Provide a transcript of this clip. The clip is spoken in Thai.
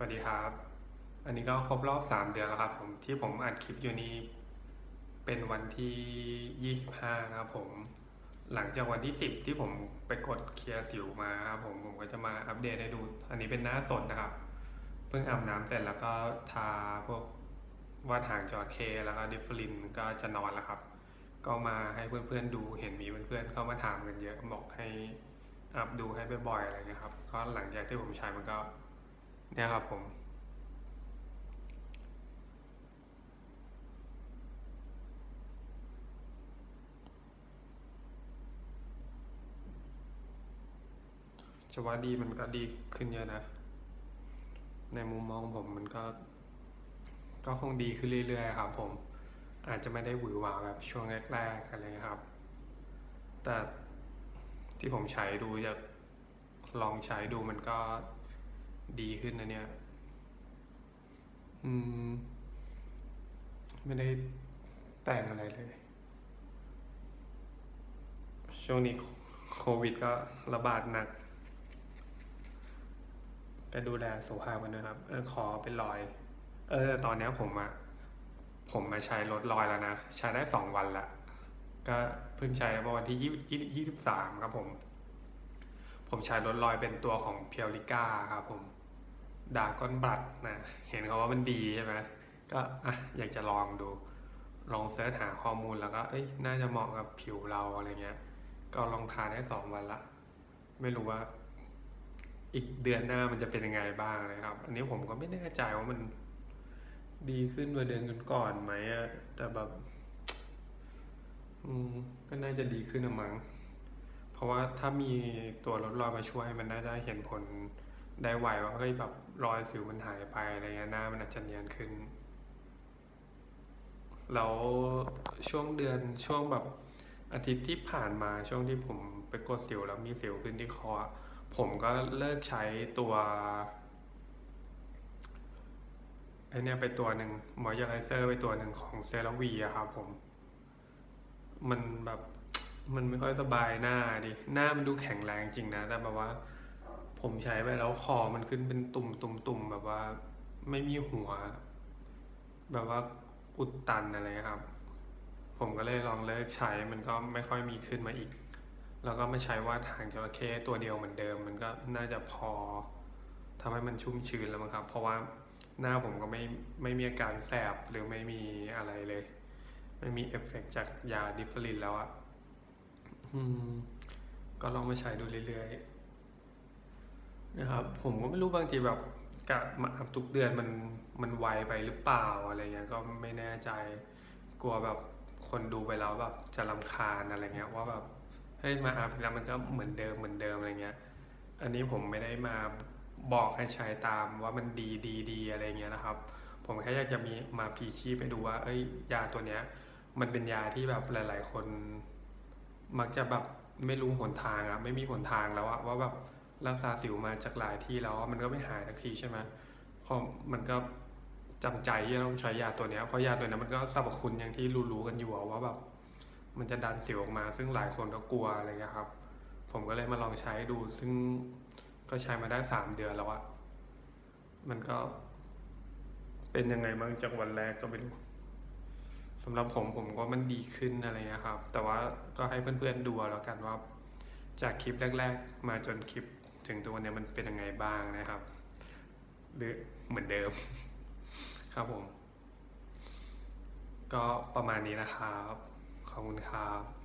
สวัสดีครับ อันนี้ก็ครบรอบ3เดือนแล้วครับผมที่ผมอัดคลิปอยู่นี้เป็นวันที่ 25นะครับผม หลังจากวันที่ 10 ที่ผมไปกดเคลียร์สิวมาครับผมผมก็จะมาอัปเดตให้ดู อันนี้เป็นหน้าสดนะครับ เพิ่งอาบน้ำเสร็จแล้วก็ทาพวกวาดหางจระเข้แล้วก็ดิฟลินก็จะนอนแล้วครับ ก็มาให้เพื่อนๆดูเห็นมีเพื่อนๆเข้ามาถามกันเยอะบอกให้อัพดูให้บ่อยๆอะไรเงี้ยครับก็หลังจากที่ผมใช้มันก็ เนี่ยครับผม จะว่าดีมันก็ดีขึ้นเยอะนะ ในมุมมองผมมันก็ ก็คงดีขึ้นเรื่อยๆครับผม อาจจะไม่ได้หวือหวาแบบช่วงแรกๆอะไรเงี้ยครับ แต่ที่ผมใช้ดูจะลองใช้ดูมันก็ ดีขึ้นนะเนี่ย อืม ไม่ได้แต่งอะไรเลย ช่วงนี้โควิดก็ระบาดหนักก็ดูแลสุขภาพกันนะครับ เออ ขอเป็นรอย เออ ตอนนี้ผมอะผมมาใช้ลดรอยแล้วนะ ใช้ได้สองวันละ ก็เพิ่งใช้เมื่อวันที่ยี่ยี่สิบสามครับผม ผมใช้ลดรอยเป็นตัวของเพียวริก้าครับผม ดาก้อนบัตนะเห็นเขาว่ามันดีใช่ไหมก็อะอยากจะลองดู ลองเสิร์ชหาข้อมูลแล้วก็เอ้ยน่าจะเหมาะกับผิวเราอะไรเงี้ย ก็ลองทานได้สองวันละ ไม่รู้ว่าอีกเดือนหน้ามันจะเป็นยังไงบ้างนะครับ อันนี้ผมก็ไม่แน่ใจว่ามันดีขึ้นกว่าเดือนก่อนๆไหมอะแต่แบบ อืมก็น่าจะดีขึ้นนะมั้งเพราะว่าถ้ามีตัวลดรอยมาช่วยมันน่าจะเห็นผล ได้ไวว่าเฮ้ยแบบรอยสิวมันหายไปอะไรเงี้ยหน้ามันอาจจะเนียนขึ้น แล้วช่วงเดือนช่วงแบบอาทิตย์ที่ผ่านมาช่วงที่ผมไปกดสิวแล้วมีสิวขึ้นที่คอ ผมก็เลิกใช้ตัวไอเนี้ยไปตัวหนึ่งมอยเจอไรเซอร์ไปตัวหนึ่งของเซราวีอะครับผม มันแบบมันไม่ค่อยสบายหน้าดิ หน้ามันดูแข็งแรงจริงนะ แต่แบบว่า ผมใช้ไปแล้วคอมันขึ้นเป็นตุ่มตุ่มตุ่มแบบว่าไม่มีหัว แบบว่าอุดตันอะไรครับ ผมก็เลยลองเลิกใช้มันก็ไม่ค่อยมีขึ้นมาอีก แล้วก็ไมาใช้ว่าดหางจระเข้ตัวเดียวเหมือนเดิม มันก็น่าจะพอทำให้มันชุ่มชื้นแล้วมั้งครับ เพราะว่าหน้าผมก็ไม่ไม่มีอาการแสบหรือไม่มีอะไรเลย ไม่มีเอฟเฟกต์จากยาดิฟลินแล้วอะอืมก็ลองมาใช้ดูเรื่อยๆ นะครับ ผมก็ไม่รู้บางทีแบบกะมาอัพทุกเดือนมันมันไวไปหรือเปล่าอะไรเงี้ยก็ไม่แน่ใจกลัวแบบคนดูไปแล้วแบบจะรำคาญอะไรเงี้ยว่าแบบเฮ้ยมาอัพแล้วมันก็เหมือนเดิมเหมือนเดิมอะไรเงี้ย อันนี้ผมไม่ได้มาบอกให้ใช้ตามว่ามันดีดีดีอะไรเงี้ยนะครับ ผมแค่อยากจะมีมาพีชีพไปดูว่า เอ้ยยาตัวเนี้ย มันเป็นยาที่แบบหลาย ๆ คน มักจะแบบไม่รู้หนทางอะไม่มีหนทางแล้วอะว่าแบบ รักษาสิวมาจากหลายที่แล้วมันก็ไม่หายสักทีใช่ไหมพอมันก็จำใจที่จะต้องใช้ยาตัวนี้เพราะยาตัวนี้มันก็สรรพคุณอย่างที่รู้ๆกันอยู่ว่าแบบมันจะดันสิวออกมา ซึ่งหลายคนก็กลัวอะไรเงี้ยครับ ผมก็เลยมาลองใช้ดู ซึ่งก็ใช้มาได้สามเดือนแล้วอะมันก็ เป็นยังไงบ้างจากวันแรกก็ไม่รู้สำหรับผมผมก็มันดีขึ้นอะไรเงี้ยครับ แต่ว่าก็ให้เพื่อนๆดูแล้วกันว่า จากคลิปแรก ๆ มาจนคลิป ถึงตัวเนี้ยมันเป็นยังไงบ้างนะครับ หรือเหมือนเดิม ครับผม ก็ประมาณนี้นะครับ ขอบคุณครับ